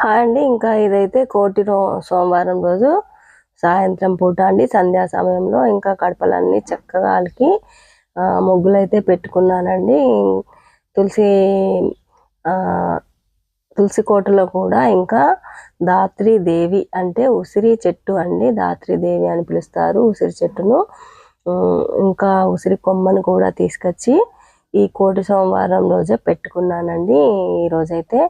Hi అండి. ఇంకా ఇదైతే కోటి రో సోమవారం రోజు సాయంత్రం పూట అండి. సంధ్యా సమయంలో ఇంకా కడపలన్నీ చక్కగా అలికి ముగ్గులైతే పెట్టుకున్నానండి. తులసి తులసి కోటలో కూడా ఇంకా దాత్రి దేవి అంటే ఉసిరి చెట్టు అండి. దాత్రి దేవి అని పిలుస్తారు ఉసిరి చెట్టును. ఇంకా ఉసిరి కొమ్మను కూడా తీసుకొచ్చి ఈ కోటి సోమవారం రోజే పెట్టుకున్నానండి. ఈరోజైతే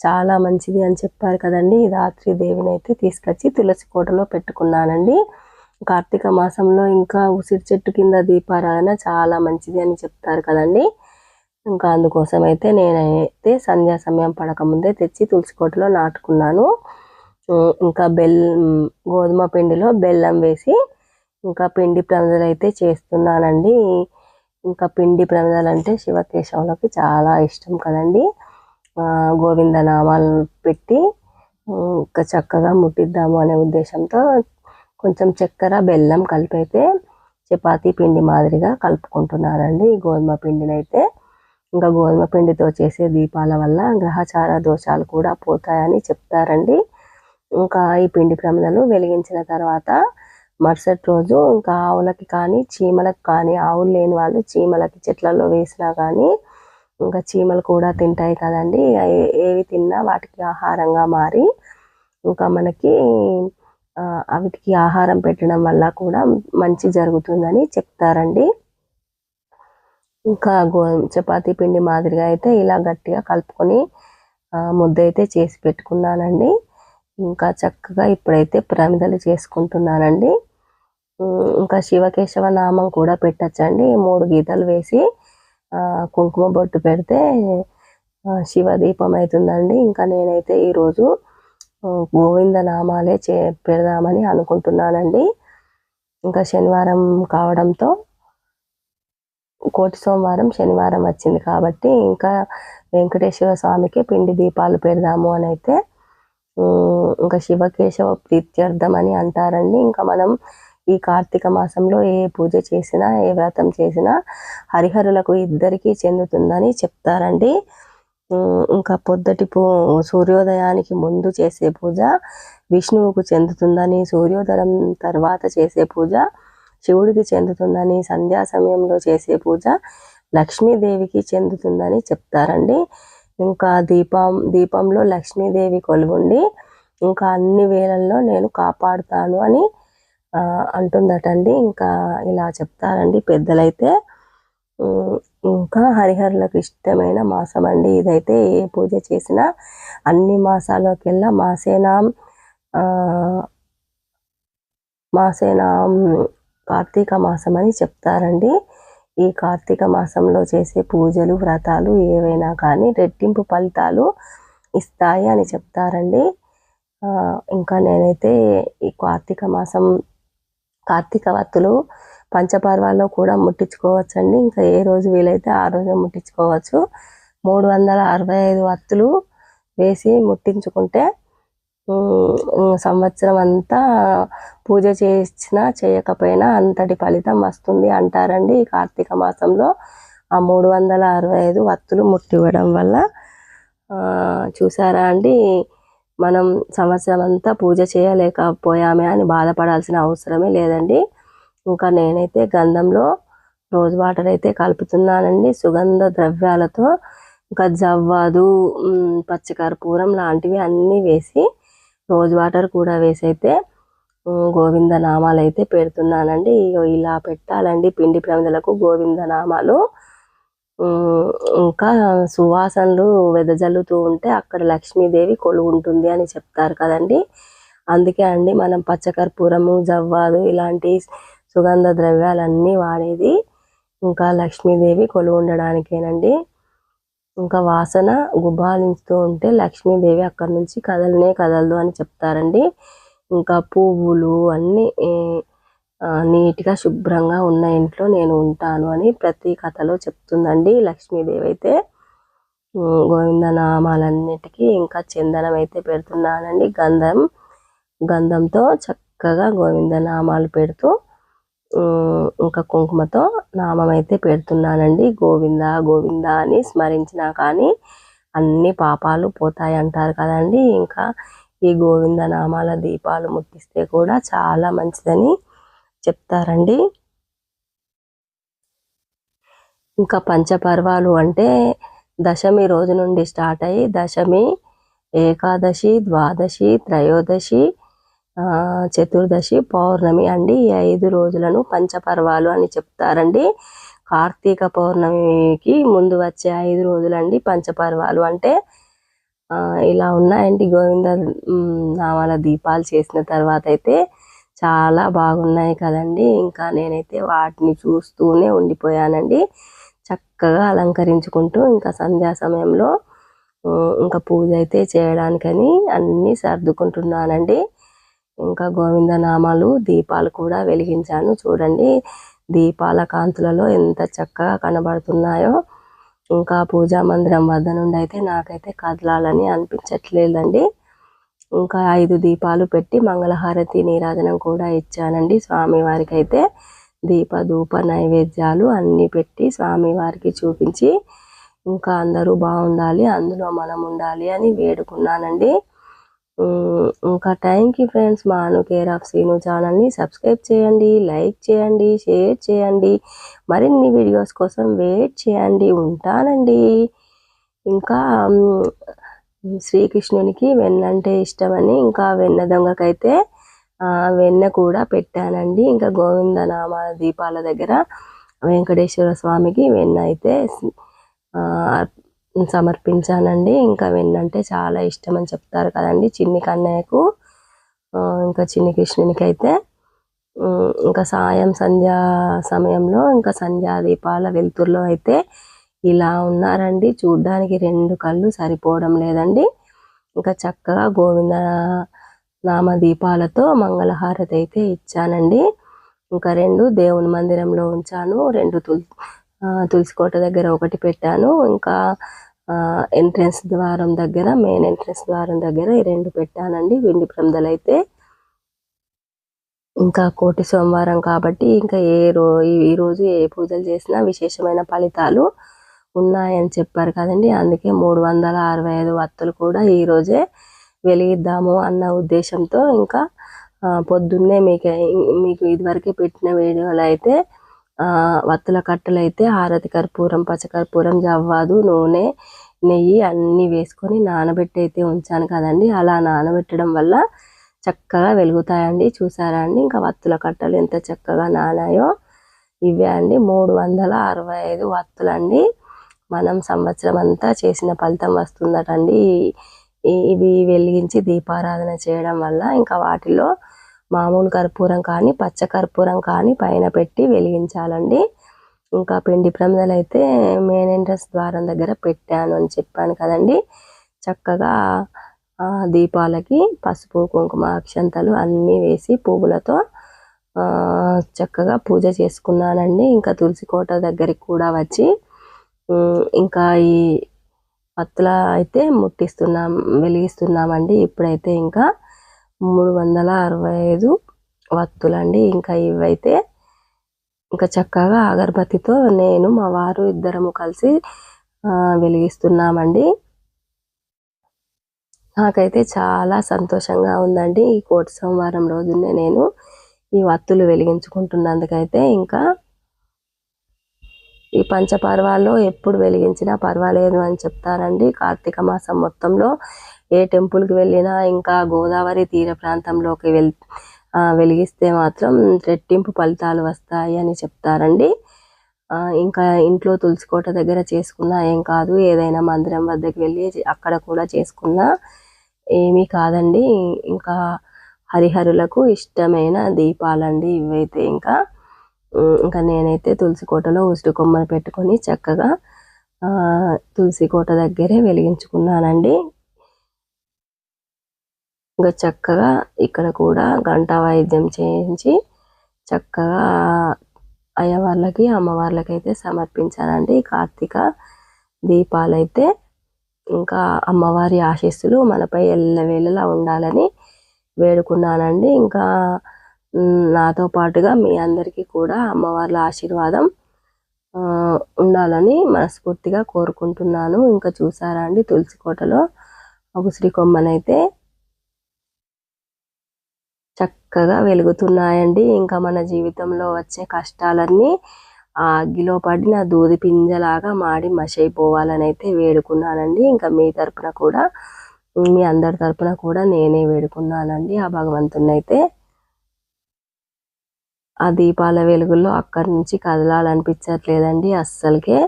చాలా మంచిది అని చెప్పారు కదండి. ఈ రాత్రి దేవిని అయితే తీసుకొచ్చి తులసి కోటలో పెట్టుకున్నానండి. కార్తీక మాసంలో ఇంకా ఉసిరి చెట్టు కింద దీపారాధన చాలా మంచిది అని చెప్తారు కదండి. ఇంకా అందుకోసం అయితే నేనైతే సంధ్యా సమయం పడకముందే తెచ్చి తులసి కోటలో నాటుకున్నాను. ఇంకా బెల్లం గోధుమ పిండిలో బెల్లం వేసి ఇంకా పిండి ప్రమిదలు అయితే చేస్తున్నానండి. ఇంకా పిండి ప్రమిదలు అంటే శివకేశవులకి చాలా ఇష్టం కదండి. గోవింద నామాలు పెట్టి ఇంకా చక్కగా ముట్టిద్దాము అనే ఉద్దేశంతో కొంచెం చక్కెర బెల్లం కలిపైతే అయితే చపాతీ పిండి మాదిరిగా కలుపుకుంటున్నానండి. ఈ గోధుమ పిండిని అయితే ఇంకా గోధుమ పిండితో చేసే దీపాల వల్ల గ్రహచార దోషాలు కూడా పోతాయని చెప్తారండి. ఇంకా ఈ పిండి ప్రమిదలు వెలిగించిన తర్వాత మరుసటి రోజు ఇంకా ఆవులకి కానీ చీమలకు కానీ ఆవులు లేని వాళ్ళు చీమలకి చెట్లలో వేసినా కానీ ఇంకా చీమలు కూడా తింటాయి కదండి. ఏవి తిన్నా వాటికి ఆహారంగా మారి ఇంకా మనకి వాటికి ఆహారం పెట్టడం వల్ల కూడా మంచి జరుగుతుందని చెప్తారండి. ఇంకా గో చపాతీ పిండి మాదిరిగా అయితే ఇలా గట్టిగా కలుపుకొని ముద్ద అయితే చేసి పెట్టుకున్నానండి. ఇంకా చక్కగా ఇప్పుడైతే ప్రమిదలు చేసుకుంటున్నానండి. ఇంకా శివకేశవ నామం కూడా పెట్టచ్చండి. మూడు గీతలు వేసి కుంకుమ బొట్టు పెడితే శివ దీపం అవుతుందండి ఇంకా నేనైతే ఈరోజు గోవింద నామాలే చే పెడదామని అనుకుంటున్నానండి. ఇంకా శనివారం కావడంతో కోటి సోమవారం శనివారం వచ్చింది కాబట్టి ఇంకా వెంకటేశ్వర స్వామికి పిండి దీపాలు పెడదాము అని అయితే ఇంకా శివకేశవ ప్రీత్యర్థం అని అంటారండి. ఇంకా మనం ఈ కార్తీక మాసంలో ఏ పూజ చేసినా ఏ వ్రతం చేసినా హరిహరులకు ఇద్దరికీ చెందుతుందని చెప్తారండి. ఇంకా పొద్దటి పూ సూర్యోదయానికి ముందు చేసే పూజ విష్ణువుకు చెందుతుందని సూర్యోదయం తర్వాత చేసే పూజ శివుడికి చెందుతుందని సంధ్యా సమయంలో చేసే పూజ లక్ష్మీదేవికి చెందుతుందని చెప్తారండి. ఇంకా దీపం దీపంలో లక్ష్మీదేవి కొలువుండి ఇంకా అన్ని వేళల్లో నేను కాపాడుతాను అని అంటుందటండి. ఇంకా ఇలా చెప్తారండి పెద్దలైతే. ఇంకా హరిహరులకు ఇష్టమైన మాసం అండి ఇదైతే. ఏ పూజ చేసినా అన్ని మాసాలకెల్లా మాసేనాం మాసేనాం కార్తీక మాసం అని చెప్తారండి. ఈ కార్తీక మాసంలో చేసే పూజలు వ్రతాలు ఏవైనా కానీ రెట్టింపు ఫలితాలు ఇస్తాయి అని చెప్తారండి. ఇంకా నేనైతే ఈ కార్తీక మాసం కార్తీక వత్తులు పంచపర్వాల్లో కూడా ముట్టించుకోవచ్చండి. ఇంకా ఏ రోజు వీలైతే ఆ రోజే ముట్టించుకోవచ్చు. మూడు వందల అరవై ఐదు వత్తులు వేసి ముట్టించుకుంటే సంవత్సరం అంతా పూజ చేసినా చేయకపోయినా అంతటి ఫలితం వస్తుంది అంటారండి ఈ కార్తీక మాసంలో. ఆ మూడు వందల అరవై ఐదు వత్తులు ముట్టివ్వడం వల్ల చూసారా అండి? మనం సంవత్సరం అంతా పూజ చేయలేకపోయామే అని బాధపడాల్సిన అవసరమే లేదండి. ఇంకా నేనైతే గంధంలో రోజ్ వాటర్ అయితే కలుపుతున్నానండి. సుగంధ ద్రవ్యాలతో ఇంకా జవ్వాదు పచ్చకర్పూరం లాంటివి అన్నీ వేసి రోజ్ వాటర్ కూడా వేసి అయితే గోవింద నామాలు అయితే పెడుతున్నానండి. ఇగో ఇలా పెట్టాలండి. పిండి ప్రమిదలకు గోవింద నామాలు ఇంకా సువాసనలు వెదజల్లుతూ ఉంటే అక్కడ లక్ష్మీదేవి కొలువుంటుంది అని చెప్తారు కదండి. అందుకే అండి మనం పచ్చకర్పూరము జవ్వాదు ఇలాంటి సుగంధ ద్రవ్యాలన్నీ వాడేది ఇంకా లక్ష్మీదేవి కొలువు ఉండడానికేనండి. ఇంకా వాసన గుబాలించుతూ ఉంటే లక్ష్మీదేవి అక్కడి నుంచి కదలనే కదలదు అని చెప్తారండి. ఇంకా పువ్వులు అన్నీ నీట్గా శుభ్రంగా ఉన్న ఇంట్లో నేను ఉంటాను అని ప్రతి కథలో చెప్తుందండి లక్ష్మీదేవి అయితే గోవిందనామాలన్నిటికీ గోవింద నామాలన్నిటికీ ఇంకా చందనం అయితే పెడుతున్నానండి గంధం. గంధంతో చక్కగా గోవింద నామాలు పెడుతూ ఇంకా కుంకుమతో నామం అయితే పెడుతున్నానండి. గోవింద గోవింద అని స్మరించినా కానీ అన్ని పాపాలు పోతాయి అంటారు కదండి. ఇంకా ఈ గోవింద నామాల దీపాలు ముట్టిస్తే కూడా చాలా మంచిదని చెప్తారండి. ఇంకా పంచపర్వాలు అంటే దశమి రోజు నుండి స్టార్ట్ అయ్యి దశమి ఏకాదశి ద్వాదశి త్రయోదశి చతుర్దశి పౌర్ణమి అండి ఈ ఐదు రోజులను పంచపర్వాలు అని చెప్తారండి. కార్తీక పౌర్ణమికి ముందు వచ్చే ఐదు రోజులండి పంచపర్వాలు. అంటే ఇలా ఉన్నాయండి గోవింద నామాల దీపాలు చేసిన తర్వాత అయితే చాలా బాగున్నాయి కదండి. ఇంకా నేనైతే వాటిని చూస్తూనే ఉండిపోయానండి. చక్కగా అలంకరించుకుంటూ ఇంకా సంధ్యా సమయంలో ఇంకా పూజ అయితే చేయడానికని అన్నీ సర్దుకుంటున్నానండి. ఇంకా గోవింద నామాలు దీపాలు కూడా వెలిగించాను. చూడండి దీపాల కాంతులలో ఎంత చక్కగా కనబడుతున్నాయో. ఇంకా పూజా మందిరం వద్ద నుండి అయితే నాకైతే కదలాలని అనిపించట్లేదండి. ఇంకా ఐదు దీపాలు పెట్టి మంగళహారతి నీరాజనం కూడా ఇచ్చానండి. స్వామివారికి అయితే దీప ధూప నైవేద్యాలు అన్నీ పెట్టి స్వామివారికి చూపించి ఇంకా అందరూ బాగుండాలి అందులో మనం ఉండాలి అని వేడుకున్నానండి. ఇంకా thank you friends. Manu care of Seenu ఛానల్ని సబ్స్క్రైబ్ చేయండి లైక్ చేయండి షేర్ చేయండి. మరిన్ని వీడియోస్ కోసం వెయిట్ చేయండి. ఉంటానండి. ఇంకా శ్రీకృష్ణునికి వెన్న అంటే ఇష్టమని ఇంకా వెన్న దొంగకైతే వెన్న కూడా పెట్టానండి. ఇంకా గోవిందనామ దీపాల దగ్గర వెంకటేశ్వర స్వామికి వెన్న అయితే సమర్పించానండి. ఇంకా వెన్న అంటే చాలా ఇష్టం అని చెప్తారు కదండి చిన్ని కన్నయ్యకు. ఇంకా చిన్ని కృష్ణునికి అయితే ఇంకా సాయం సంధ్యా సమయంలో ఇంకా సంధ్యా దీపాల వెలుతురులో అయితే ఇలా ఉన్నారండి. చూడ్డానికి రెండు కళ్ళు సరిపోవడం లేదండి. ఇంకా చక్కగా గోవింద నామ దీపాలతో మంగళహారతి అయితే ఇచ్చానండి. ఇంకా రెండు దేవుని మందిరంలో ఉంచాను. రెండు తుల్ తులసి కోట దగ్గర ఒకటి పెట్టాను. ఇంకా ఎంట్రన్స్ ద్వారం దగ్గర మెయిన్ ఎంట్రన్స్ ద్వారం దగ్గర ఈ రెండు పెట్టానండి. వెండి ప్రమదలు అయితే ఇంకా కోటి సోమవారం కాబట్టి ఇంకా ఏ రో ఈరోజు ఈ రోజు ఏ పూజలు చేసినా విశేషమైన ఫలితాలు ఉన్నాయని చెప్పారు కదండి. అందుకే మూడు వందల అరవై ఐదు వత్తులు కూడా ఈరోజే వెలిగిద్దాము అన్న ఉద్దేశంతో ఇంకా పొద్దున్నే మీకు మీకు ఇదివరకే పెట్టిన వీడియోలు అయితే వత్తుల కట్టలు అయితే హారతి కర్పూరం పచ్చకర్పూరం జవ్వాదు నూనె నెయ్యి అన్నీ వేసుకొని నానబెట్టి అయితే ఉంచాను కదండి. అలా నానబెట్టడం వల్ల చక్కగా వెలుగుతాయండి. చూసారా అండి? ఇంకా వత్తుల కట్టలు ఎంత చక్కగా నానాయో. ఇవే అండి మూడు వందల అరవై ఐదు వత్తులండి. మనం సంవత్సరం అంతా చేసిన ఫలితం వస్తుందటండి. ఇవి వెలిగించి దీపారాధన చేయడం వల్ల ఇంకా వాటిలో మామూలు కర్పూరం కానీ పచ్చ కర్పూరం కానీ పైన పెట్టి వెలిగించాలండి. ఇంకా పిండి ప్రమిదలు అయితే మెయిన్ ఎంట్రన్స్ ద్వారం దగ్గర పెట్టాను అని చెప్పాను కదండి. చక్కగా దీపాలకి పసుపు కుంకుమ అక్షంతలు అన్నీ వేసి పువ్వులతో చక్కగా పూజ చేసుకున్నానండి. ఇంకా తులసి కోట దగ్గరికి కూడా వచ్చి ఇంకా ఈ పత్తుల అయితే ముట్టిస్తున్నాం వెలిగిస్తున్నామండి. ఇప్పుడైతే ఇంకా మూడు వందల అరవై ఐదు వత్తులండి. ఇంకా ఇవైతే ఇంకా చక్కగా అగరబత్తితో నేను మా వారు ఇద్దరము కలిసి వెలిగిస్తున్నామండి. నాకైతే చాలా సంతోషంగా ఉందండి ఈ కోటి సోమవారం రోజునే నేను ఈ వత్తులు వెలిగించుకుంటున్నందుకైతే. ఇంకా ఈ పంచపర్వాల్లో ఎప్పుడు వెలిగించినా పర్వాలేదు అని చెప్తారండి. కార్తీక మాసం మొత్తంలో ఏ టెంపుల్కి వెళ్ళినా ఇంకా గోదావరి తీర ప్రాంతంలోకి వెల్ వెలిగిస్తే మాత్రం రెట్టింపు ఫలితాలు వస్తాయి అని చెప్తారండి. ఇంకా ఇంట్లో తులసి కోట దగ్గర చేసుకున్నా ఏం కాదు. ఏదైనా మందిరం వద్దకు వెళ్ళి అక్కడ కూడా చేసుకున్నా ఏమీ కాదండి. ఇంకా హరిహరులకు ఇష్టమైన దీపాలండి ఇవైతే ఇంకా. ఇంకా నేనైతే తులసి కోటలో ఉసిరి కొమ్మలు పెట్టుకొని చక్కగా తులసి కోట దగ్గరే వెలిగించుకున్నానండి. ఇంకా చక్కగా ఇక్కడ కూడా గంటా వాయిద్యం చేయించి చక్కగా అయ్యవార్లకి అమ్మవార్లకి అయితే సమర్పించానండి. కార్తీక దీపాలైతే ఇంకా అమ్మవారి ఆశీస్సులు మనపై ఎల్లవేళలా ఉండాలని వేడుకున్నానండి. ఇంకా నాతో పాటుగా మీ అందరికీ కూడా అమ్మవార్ల ఆశీర్వాదం ఉండాలని మనస్ఫూర్తిగా కోరుకుంటున్నాను. ఇంకా చూసారా అండి తులసి కోటలో ఉసిరి కొమ్మనైతే చక్కగా వెలుగుతున్నాయండి. ఇంకా మన జీవితంలో వచ్చే కష్టాలన్నీ ఆ అగ్గిలో పడిన దూది పింజలాగా మాడి మసైపోవాలని అయితే వేడుకున్నానండి. ఇంకా మీ తరపున కూడా మీ అందరి తరపున కూడా నేనే వేడుకున్నానండి. ఆ భగవంతుని అయితే ఆ దీపాల వెలుగుల్లో అక్కడి నుంచి కదలాలనిపించట్లేదండి అస్సలకే.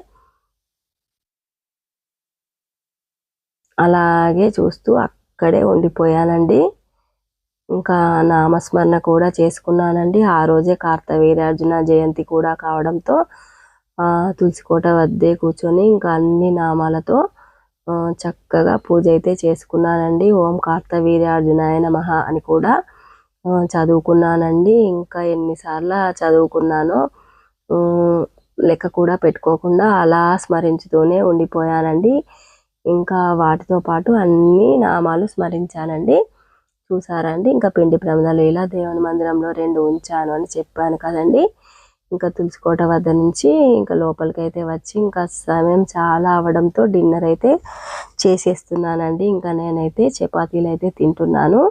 అలాగే చూస్తూ అక్కడే ఉండిపోయానండి. ఇంకా నామస్మరణ కూడా చేసుకున్నానండి. ఆ రోజే కార్తవీర్యార్జున జయంతి కూడా కావడంతో తులసికోట వద్దే కూర్చొని ఇంకా అన్ని నామాలతో చక్కగా పూజ అయితే చేసుకున్నానండి. ఓం కార్తవీర్యార్జునాయ నమః అని కూడా చదువుకున్నానండి. ఇంకా ఎన్నిసార్లు చదువుకున్నానో లెక్క కూడా పెట్టుకోకుండా అలా స్మరించుతూనే ఉండిపోయానండి. ఇంకా వాటితో పాటు అన్ని నామాలు స్మరించానండి. చూసారా అండి ఇంకా పిండి ప్రమదాలు ఇలా దేవుని మందిరంలో రెండు ఉంచాను అని చెప్పాను కదండి. ఇంకా తులసికోట వద్ద నుంచి ఇంకా లోపలికి అయితే వచ్చి ఇంకా సమయం చాలా అవడంతో డిన్నర్ అయితే చేసేస్తున్నానండి. ఇంకా నేనైతే చపాతీలు అయితే తింటున్నాను.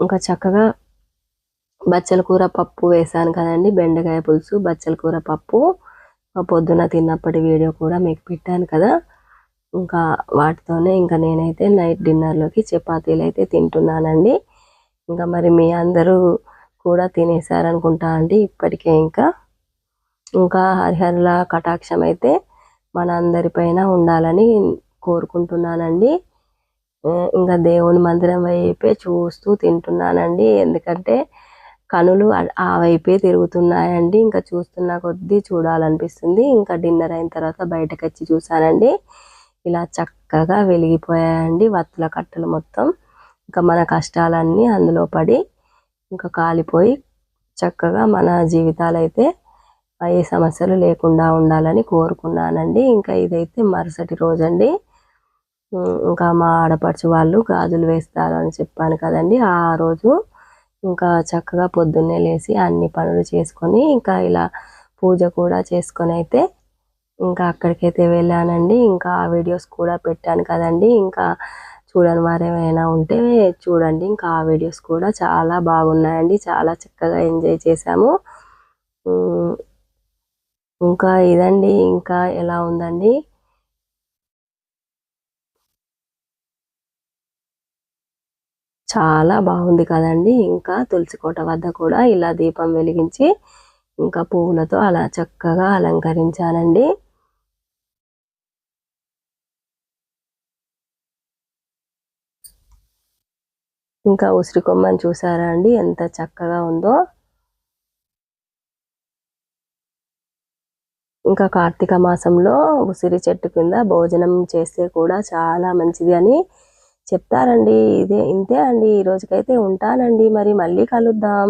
ఇంకా చక్కగా బచ్చల కూర పప్పు వేసాను కదండి బెండకాయ పులుసు బచ్చల కూర పప్పు. పొద్దున తిన్నప్పటి వీడియో కూడా మీకు పెట్టాను కదా. ఇంకా వాటితోనే ఇంకా నేనైతే నైట్ డిన్నర్లోకి చపాతీలు అయితే తింటున్నానండి. ఇంకా మరి మీ అందరూ కూడా తినేసారనుకుంటా అండి ఇప్పటికే ఇంకా. ఇంకా హరిహరుల కటాక్షం అయితే మన అందరిపైన ఉండాలని కోరుకుంటున్నానండి. ఇంకా దేవుని మందిరం వైపే చూస్తూ తింటున్నానండి. ఎందుకంటే కనులు ఆ- వైపే తిరుగుతున్నాయండి. ఇంకా చూస్తున్న కొద్దీ చూడాలనిపిస్తుంది. ఇంకా డిన్నర్ అయిన తర్వాత బయటకు వచ్చి చూసానండి ఇలా చక్కగా వెలిగిపోయాయండి వత్తుల కట్టలు మొత్తం. ఇంకా మన కష్టాలన్నీ అందులో పడి ఇంకా కాలిపోయి చక్కగా మన జీవితాలు అయితే ఏ సమస్యలు లేకుండా ఉండాలని కోరుకున్నానండి. ఇంకా ఇదైతే మరుసటి రోజండి. ఇంకా మా ఆడపడుచు వాళ్ళు గాజులు వేస్తారు అని చెప్పాను కదండి. ఆ రోజు ఇంకా చక్కగా పొద్దున్నే లేచి అన్ని పనులు చేసుకొని ఇంకా ఇలా పూజ కూడా చేసుకొని అయితే ఇంకా అక్కడికైతే వెళ్ళానండి. ఇంకా ఆ వీడియోస్ కూడా పెట్టాను కదండి. ఇంకా చూడని వారు ఏమైనా ఉంటే చూడండి. ఇంకా ఆ వీడియోస్ కూడా చాలా బాగున్నాయండి. చాలా చక్కగా ఎంజాయ్ చేశాము. ఇంకా ఇదండి. ఇంకా ఎలా ఉందండి? చాలా బాగుంది కదండి. ఇంకా తులసికోట వద్ద కూడా ఇలా దీపం వెలిగించి ఇంకా పువ్వులతో అలా చక్కగా అలంకరించానండి. ఇంకా ఉసిరి కొమ్మని చూసారా అండి? ఎంత చక్కగా ఉందో. ఇంకా కార్తీక మాసంలో ఉసిరి చెట్టు కింద భోజనం చేస్తే కూడా చాలా మంచిది అని చెప్తారండి. ఇదే ఇంతే అండి. ఈ రోజుకైతే ఉంటానండి. మరి మళ్ళీ కలుద్దాం.